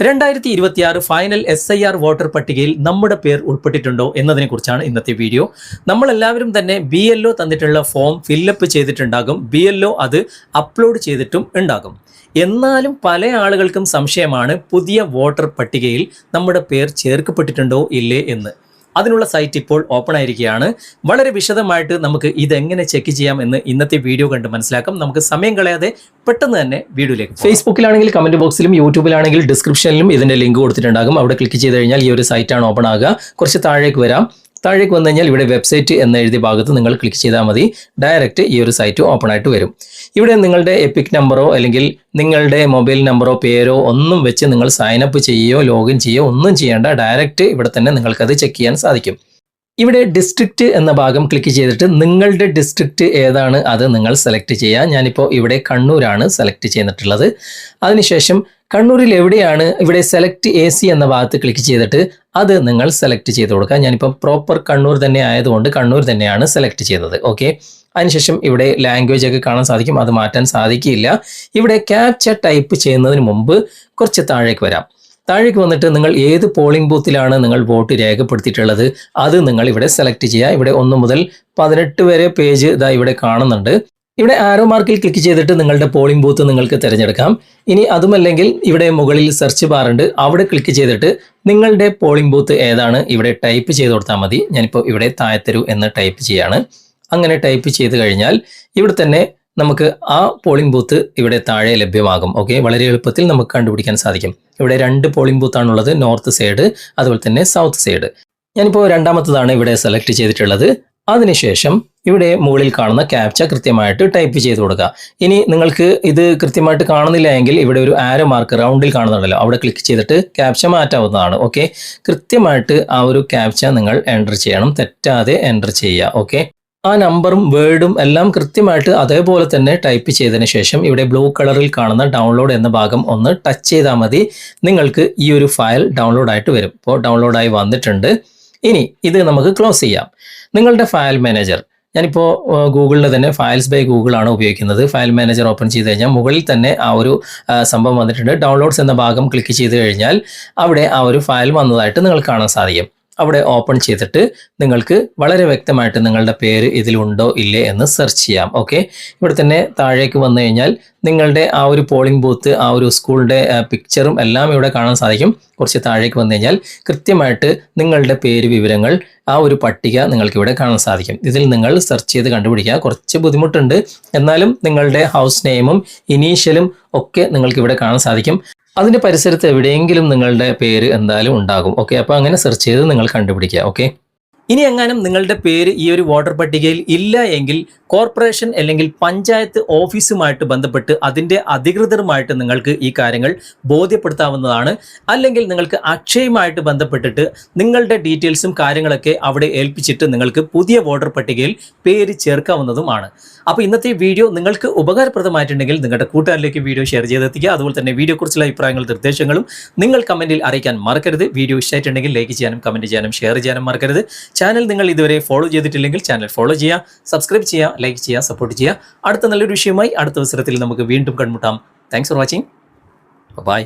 രണ്ടായിരത്തി ഇരുപത്തിയാറ് final S I R voter പട്ടികയിൽ നമ്മുടെ പേർ ഉൾപ്പെട്ടിട്ടുണ്ടോ എന്നതിനെക്കുറിച്ചാണ് ഇന്നത്തെ വീഡിയോ നമ്മളെല്ലാവരും തന്നെ ബി എൽ തന്നിട്ടുള്ള ഫോം ഫില്ലപ്പ് ചെയ്തിട്ടുണ്ടാകും. ബി എൽ അത് അപ്ലോഡ് ചെയ്തിട്ടും ഉണ്ടാകും. എന്നാലും പല ആളുകൾക്കും സംശയമാണ് പുതിയ വോട്ടർ പട്ടികയിൽ നമ്മുടെ പേർ ചേർക്കപ്പെട്ടിട്ടുണ്ടോ ഇല്ലേ എന്ന്. അതിനുള്ള സൈറ്റ് ഇപ്പോൾ ഓപ്പൺ ആയിരിക്കുകയാണ്. വളരെ വിശദമായിട്ട് നമുക്ക് ഇതെങ്ങനെ ചെക്ക് ചെയ്യാം എന്ന് ഇന്നത്തെ വീഡിയോ കണ്ട് മനസ്സിലാക്കാം. നമുക്ക് സമയം കളയാതെ പെട്ടെന്ന് തന്നെ വീഡിയോയിലേക്ക് ഫേസ്ബുക്കിലാണെങ്കിൽ കമന്റ് ബോക്സിലും യൂട്യൂബിലാണെങ്കിൽ ഡിസ്ക്രിപ്ഷനിലും ഇതിന്റെ ലിങ്ക് കൊടുത്തിട്ടുണ്ടാകും. അവിടെ ക്ലിക്ക് ചെയ്ത് കഴിഞ്ഞാൽ ഈ ഒരു സൈറ്റാണ് ഓപ്പൺ ആകുക. കുറച്ച് താഴേക്ക് വരാം. താഴേക്ക് വന്നു കഴിഞ്ഞാൽ ഇവിടെ വെബ്സൈറ്റ് എന്ന എഴുതിയ ഭാഗത്ത് നിങ്ങൾ ക്ലിക്ക് ചെയ്താൽ മതി. ഡയറക്റ്റ് ഈ ഒരു സൈറ്റ് ഓപ്പൺ ആയിട്ട് വരും. ഇവിടെ നിങ്ങളുടെ എപ്പിക് നമ്പറോ അല്ലെങ്കിൽ നിങ്ങളുടെ മൊബൈൽ നമ്പറോ പേരോ ഒന്നും വെച്ച് നിങ്ങൾ സൈൻ അപ്പ് ചെയ്യുകയോ ലോഗിൻ ചെയ്യുകയോ ഒന്നും ചെയ്യേണ്ട. ഡയറക്റ്റ് ഇവിടെ തന്നെ നിങ്ങൾക്കത് ചെക്ക് ചെയ്യാൻ സാധിക്കും. ഇവിടെ ഡിസ്ട്രിക്റ്റ് എന്ന ഭാഗം ക്ലിക്ക് ചെയ്തിട്ട് നിങ്ങളുടെ ഡിസ്ട്രിക്റ്റ് ഏതാണ് അത് നിങ്ങൾ സെലക്ട് ചെയ്യുക. ഞാനിപ്പോൾ ഇവിടെ കണ്ണൂരാണ് സെലക്ട് ചെയ്തിട്ടുള്ളത്. അതിനുശേഷം കണ്ണൂരിൽ എവിടെയാണ് ഇവിടെ സെലക്ട് എ സി എന്ന ഭാഗത്ത് ക്ലിക്ക് ചെയ്തിട്ട് അത് നിങ്ങൾ സെലക്ട് ചെയ്ത് കൊടുക്കുക. ഞാനിപ്പോൾ പ്രോപ്പർ കണ്ണൂർ തന്നെ ആയതുകൊണ്ട് കണ്ണൂർ തന്നെയാണ് സെലക്ട് ചെയ്തത്. ഓക്കെ അതിനുശേഷം ഇവിടെ ലാംഗ്വേജ് ഒക്കെ കാണാൻ സാധിക്കും. അത് മാറ്റാൻ സാധിക്കില്ല. ഇവിടെ ക്യാപ്ച ടൈപ്പ് ചെയ്യുന്നതിന് മുമ്പ് കുറച്ച് താഴേക്ക് വരാം. താഴേക്ക് വന്നിട്ട് നിങ്ങൾ ഏത് പോളിംഗ് ബൂത്തിലാണ് നിങ്ങൾ വോട്ട് രേഖപ്പെടുത്തിയിട്ടുള്ളത്? അത് നിങ്ങൾ ഇവിടെ സെലക്ട് ചെയ്യുക. ഇവിടെ ഒന്ന് മുതൽ പതിനെട്ട് വരെ പേജ് ഇതാ ഇവിടെ കാണുന്നുണ്ട്. ഇവിടെ ആരോ മാർക്കിൽ ക്ലിക്ക് ചെയ്തിട്ട് നിങ്ങളുടെ പോളിംഗ് ബൂത്ത് നിങ്ങൾക്ക് തിരഞ്ഞെടുക്കാം. ഇനി അതുമല്ലെങ്കിൽ ഇവിടെ മുകളിൽ സെർച്ച് ബാർ ഉണ്ട്. അവിടെ ക്ലിക്ക് ചെയ്തിട്ട് നിങ്ങളുടെ പോളിംഗ് ബൂത്ത് ഏതാണ്? ഇവിടെ ടൈപ്പ് ചെയ്ത് കൊടുത്താൽ മതി. ഞാനിപ്പോൾ ഇവിടെ താഴത്തരു എന്ന് ടൈപ്പ് ചെയ്യാണ്. അങ്ങനെ ടൈപ്പ് ചെയ്ത് കഴിഞ്ഞാൽ ഇവിടെ തന്നെ നമുക്ക് ആ പോളിംഗ് ബൂത്ത് ഇവിടെ താഴെ ലഭ്യമാകും. ഓക്കെ വളരെ എളുപ്പത്തിൽ നമുക്ക് കണ്ടുപിടിക്കാൻ സാധിക്കും. ഇവിടെ രണ്ട് പോളിംഗ് ബൂത്താണുള്ളത് നോർത്ത് സൈഡ് അതുപോലെ തന്നെ സൗത്ത് സൈഡ് ഞാനിപ്പോൾ രണ്ടാമത്തതാണ് ഇവിടെ സെലക്ട് ചെയ്തിട്ടുള്ളത്. അതിനുശേഷം ഇവിടെ മുകളിൽ കാണുന്ന ക്യാപ്ച കൃത്യമായിട്ട് ടൈപ്പ് ചെയ്ത് കൊടുക്കുക. ഇനി നിങ്ങൾക്ക് ഇത് കൃത്യമായിട്ട് കാണുന്നില്ല എങ്കിൽ ഇവിടെ ഒരു ആരോ മാർക്ക് റൗണ്ടിൽ കാണുന്നുണ്ടല്ലോ. അവിടെ ക്ലിക്ക് ചെയ്തിട്ട് ക്യാപ്ച മാറ്റാവുന്നതാണ്. ഓക്കെ കൃത്യമായിട്ട് ആ ഒരു ക്യാപ്ച നിങ്ങൾ എന്റർ ചെയ്യണം. തെറ്റാതെ എന്റർ ചെയ്യുക. ഓക്കെ ആ നമ്പറും വേർഡും എല്ലാം കൃത്യമായിട്ട് അതേപോലെ തന്നെ ടൈപ്പ് ചെയ്തതിന് ശേഷം ഇവിടെ ബ്ലൂ കളറിൽ കാണുന്ന ഡൗൺലോഡ് എന്ന ഭാഗം ഒന്ന് ടച്ച് ചെയ്താൽ മതി. നിങ്ങൾക്ക് ഈ ഒരു ഫയൽ ഡൗൺലോഡ് ആയിട്ട് വരും. ഇപ്പോൾ ഡൗൺലോഡായി വന്നിട്ടുണ്ട്. ഇനി ഇത് നമുക്ക് ക്ലോസ് ചെയ്യാം. നിങ്ങളുടെ ഫയൽ മാനേജർ ഞാനിപ്പോൾ ഗൂഗിളിൽ തന്നെ ഫയൽസ് ബൈ ഗൂഗിൾ ആണ് ഉപയോഗിക്കുന്നത്. ഫയൽ മാനേജർ ഓപ്പൺ ചെയ്ത് കഴിഞ്ഞാൽ മുകളിൽ തന്നെ ആ ഒരു സംഭവം വന്നിട്ടുണ്ട്. ഡൗൺലോഡ്സ് എന്ന ഭാഗം ക്ലിക്ക് ചെയ്ത് കഴിഞ്ഞാൽ അവിടെ ആ ഒരു ഫയൽ വന്നതായിട്ട് നിങ്ങൾക്ക് കാണാൻ സാധിക്കും. അവിടെ ഓപ്പൺ ചെയ്തിട്ട് നിങ്ങൾക്ക് വളരെ വ്യക്തമായിട്ട് നിങ്ങളുടെ പേര് ഇതിലുണ്ടോ ഇല്ലേ എന്ന് സെർച്ച് ചെയ്യാം ഓക്കെ ഇവിടെ തന്നെ താഴേക്ക് വന്നു കഴിഞ്ഞാൽ നിങ്ങളുടെ ആ ഒരു പോളിംഗ് ബൂത്ത് ആ ഒരു സ്കൂളിന്റെ പിക്ചറും എല്ലാം ഇവിടെ കാണാൻ സാധിക്കും. കുറച്ച് താഴേക്ക് വന്നു കഴിഞ്ഞാൽ കൃത്യമായിട്ട് നിങ്ങളുടെ പേര് വിവരങ്ങൾ ആ ഒരു പട്ടിക നിങ്ങൾക്ക് ഇവിടെ കാണാൻ സാധിക്കും. ഇതിൽ നിങ്ങൾ സെർച്ച് ചെയ്ത് കണ്ടുപിടിക്കുക. കുറച്ച് ബുദ്ധിമുട്ടുണ്ട്. എന്നാലും നിങ്ങളുടെ ഹൗസ് നെയിമും ഇനീഷ്യലും ഒക്കെ നിങ്ങൾക്ക് ഇവിടെ കാണാൻ സാധിക്കും. അതിന്റെ പരിസരത്ത് എവിടെയെങ്കിലും നിങ്ങളുടെ പേര് എന്തായാലും ഉണ്ടാകും. ഓക്കെ അപ്പോൾ അങ്ങനെ സെർച്ച് ചെയ്ത് നിങ്ങൾ കണ്ടുപിടിക്കുക. ഓക്കെ ഇനി എങ്ങാനും നിങ്ങളുടെ പേര് ഈ ഒരു വോട്ടർ പട്ടികയിൽ ഇല്ല എങ്കിൽ കോർപ്പറേഷൻ അല്ലെങ്കിൽ പഞ്ചായത്ത് ഓഫീസുമായിട്ട് ബന്ധപ്പെട്ട് അതിന്റെ അധികൃതരുമായിട്ട് നിങ്ങൾക്ക് ഈ കാര്യങ്ങൾ ബോധ്യപ്പെടുത്താവുന്നതാണ്. അല്ലെങ്കിൽ നിങ്ങൾക്ക് അക്ഷയമായിട്ട് ബന്ധപ്പെട്ടിട്ട് നിങ്ങളുടെ ഡീറ്റെയിൽസും കാര്യങ്ങളൊക്കെ അവിടെ ഏൽപ്പിച്ചിട്ട് നിങ്ങൾക്ക് പുതിയ വോട്ടർ പട്ടികയിൽ പേര് ചേർക്കാവുന്നതുമാണ്. അപ്പോൾ ഇന്നത്തെ വീഡിയോ നിങ്ങൾക്ക് ഉപകാരപ്രദമായിട്ടുണ്ടെങ്കിൽ നിങ്ങളുടെ കൂട്ടുകാരിലേക്ക് വീഡിയോ ഷെയർ ചെയ്തെത്തിക്കുക. അതുപോലെ തന്നെ വീഡിയോക്കുറിച്ചുള്ള അഭിപ്രായങ്ങളും നിർദ്ദേശങ്ങളും നിങ്ങൾ കമന്റിൽ അറിയിക്കാൻ മറക്കരുത്. വീഡിയോ ഇഷ്ടമായിട്ടുണ്ടെങ്കിൽ ലൈക്ക് ചെയ്യാനും കമന്റ് ചെയ്യാനും ഷെയർ ചെയ്യാനും മറക്കരുത്. ചാനൽ നിങ്ങൾ ഇതുവരെ ഫോളോ ചെയ്തിട്ടില്ലെങ്കിൽ ചാനൽ ഫോളോ ചെയ്യുക സബ്സ്ക്രൈബ് ചെയ്യുക ലൈക്ക് ചെയ്യുക സപ്പോർട്ട് ചെയ്യുക. അടുത്ത നല്ലൊരു വിഷയമായി അടുത്ത അവസരത്തിൽ നമുക്ക് വീണ്ടും കണ്ടുമുട്ടാം. Thanks for watching by